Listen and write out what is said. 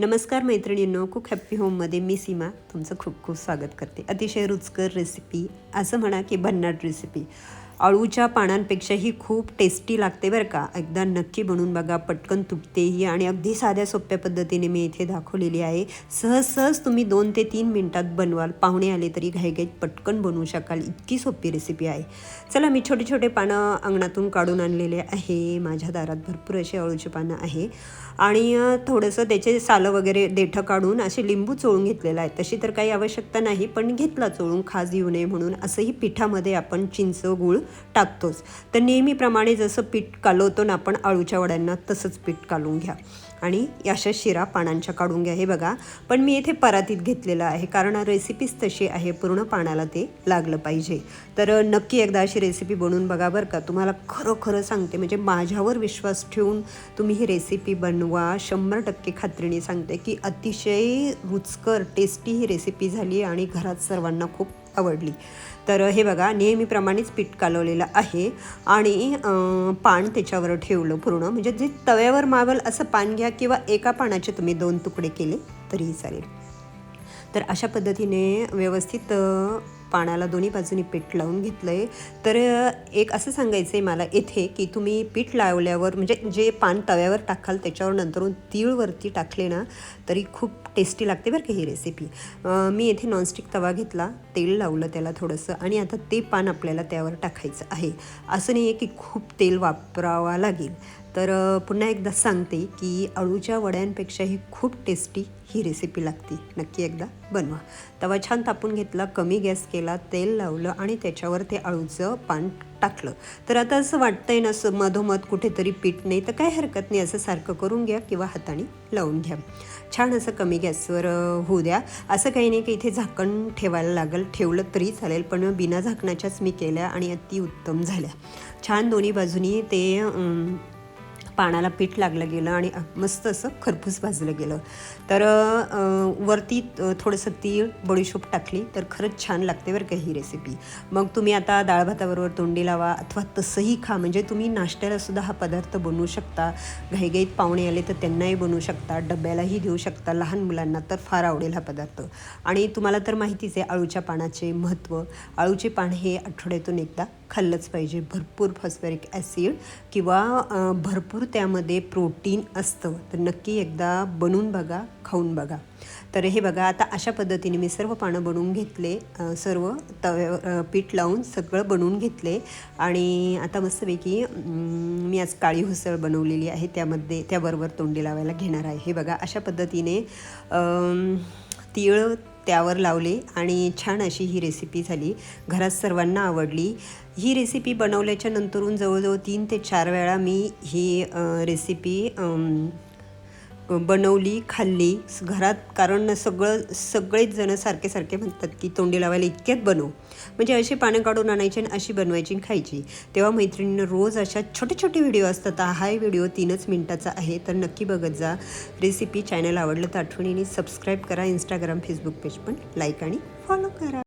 नमस्कार मैत्रिणींनो cook happy होममध्ये मी सीमा तुमचं खूप खूप स्वागत करते. अतिशय रुचकर रेसिपी असं म्हणा की भन्नाट रेसिपी अळूच्या पानांपेक्षाही खूप टेस्टी लागते बरं का. एकदा नक्की बनवून बघा पटकन तुटतेही आणि अगदी साध्या सोप्या पद्धतीने मी इथे दाखवलेली आहे. सहज सहज तुम्ही दोन ते तीन मिनटात बनवाल. पाहुणे आले तरी घाईघाईत पटकन बनवू शकाल. इतकी सोपी रेसिपी आहे. चला मी छोटे छोटे पानं अंगणातून काढून आणलेले आहे. माझ्या दारात भरपूर असे अळूचे पानं आहे. आणि थोडंसं त्याचे सालं वगैरे देठं काढून असे लिंबू चोळून घेतलेलं आहे. तशी तर काही आवश्यकता नाही पण घेतला चोळून खास येऊ नये म्हणून. असंही पिठामध्ये आपण चिंच गूळ टाकतोच. तर नेहमीप्रमाणे जसं पीठ कालवतो ना आपण आळूच्या वड्यांना तसंच पीठ कालवून घ्या. आणि अशा शिरा पानांच्या काढून घ्या. हे बघा पण मी इथे परातीत घेतलेलं आहे कारण रेसिपीच तशी आहे पूर्ण पाण्याला ते लागलं पाहिजे. तर नक्की एकदा अशी रेसिपी बनवून बघा बरं का. तुम्हाला खरोखरं सांगते म्हणजे माझ्यावर विश्वास ठेवून तुम्ही ही रेसिपी बनवा. शंभर टक्के खात्रीने सांगते की अतिशय रुचकर टेस्टी ही रेसिपी झाली आणि घरात सर्वांना खूप आवडली. तर हे बघा नेहमीप्रमाणेच पीठ कालवलेलं आहे आणि पान त्याच्यावर ठेवलं पूर्ण. म्हणजे जे तव्यावर मावल असं पान घ्या किंवा एका पानाचे तुम्ही दोन तुकडे केले तरीही चालेल. तर अशा पद्धतीने व्यवस्थित पाण्याला दोन्ही बाजूनी पीठ लावून घेतलं आहे तर एक असं सांगायचं आहे मला येथे की तुम्ही पीठ लावल्यावर म्हणजे जे पान तव्यावर टाकाल त्याच्यावर नंतरून तीळवरती टाकले ना तरी खूप टेस्टी लागते बरं का ही रेसिपी मी येथे नॉनस्टिक तवा घेतला तेल लावलं त्याला थोडंसं आणि आता ते पान आपल्याला त्यावर टाकायचं आहे. असं नाही आहे की खूप तेल वापरावा लागेल. तर पुन्हा एकदा सांगते की अळूच्या वड्यांपेक्षाही खूप टेस्टी ही रेसिपी लागते. नक्की एकदा बनवा. तवा छान तापून घेतला कमी गॅस केला तेल लावलं आणि त्याच्यावर ते अळूचं पान टाकलं. तर आता असं वाटतंय ना असं मधोमध कुठेतरी पीठ नाही तर काय हरकत नाही असं सारखं करून घ्या किंवा हाताने लावून घ्या. छान असं कमी गॅसवर होऊ द्या. असं काही नाही की इथे झाकण ठेवायला लागेल ठेवलं तरी चालेल पण बिना झाकणाच्याच मी केल्या आणि अति उत्तम झाल्या. छान दोन्ही बाजूनी ते पानाला पाण्याला पीठ लागलं गेलं आणि मस्त असं खरपूस भाजलं गेलं. तर वरती थोडंसं तीळ बडीशोप टाकली तर खरंच छान लागते बरं का ही रेसिपी मग तुम्ही आता डाळ भाताबरोबर तोंडी लावा अथवा तसंही खा म्हणजे तुम्ही नाश्त्याला सुद्धा हा पदार्थ बनवू शकता. घाईघाईत पाहुणे आले तर त्यांनाही बनवू शकता डब्यालाही देऊ शकता लहान मुलांना तर फार आवडेल हा पदार्थ. आणि तुम्हाला तर माहितीच आहे अळूच्या पानाचे महत्त्व अळूचे पान हे आठवड्यातून एकदा खाल्लंच पाहिजे. भरपूर फॉस्फरिक ॲसिड किंवा भरपूर त्यामध्ये प्रोटीन असतं. तर नक्की एकदा बनवून बघा खाऊन बघा. तर हे बघा आता अशा पद्धतीने मी सर्व पानं बनवून घेतले. सर्व तव्यावर पीठ लावून सगळं बनवून घेतले. आणि आता मस्तपैकी मी आज काळी हुसळ बनवलेली आहे. त्यामध्ये त्याबरोबर तोंडी लावायला घेणार आहे. हे बघा अशा पद्धतीने तीळ त्यावर लावले आणि छान अशी ही रेसिपी झाली. घरात सर्वांना आवडली. ही रेसिपी बनवल्याच्या नंतरून जवळजवळ तीन ते चार वेळा मी ही रेसिपी बनवली खाल्ली घरात कारण सगळं सगळेच जण सारखे सारखे म्हणतात की तोंडी लावायला इतक्यात बनव. म्हणजे अशी पानं काढून आणायची आणि अशी बनवायची आणि खायची. तेव्हा मैत्रिणीनं रोज अशा छोटे छोटे व्हिडिओ असतात. हा व्हिडिओ तीनच मिनटाचा आहे. तर नक्की बघत जा. रेसिपी चॅनल आवडलं तर आठवणीने सबस्क्राईब करा. इंस्टाग्राम फेसबुक पेज पण लाईक आणि फॉलो करा.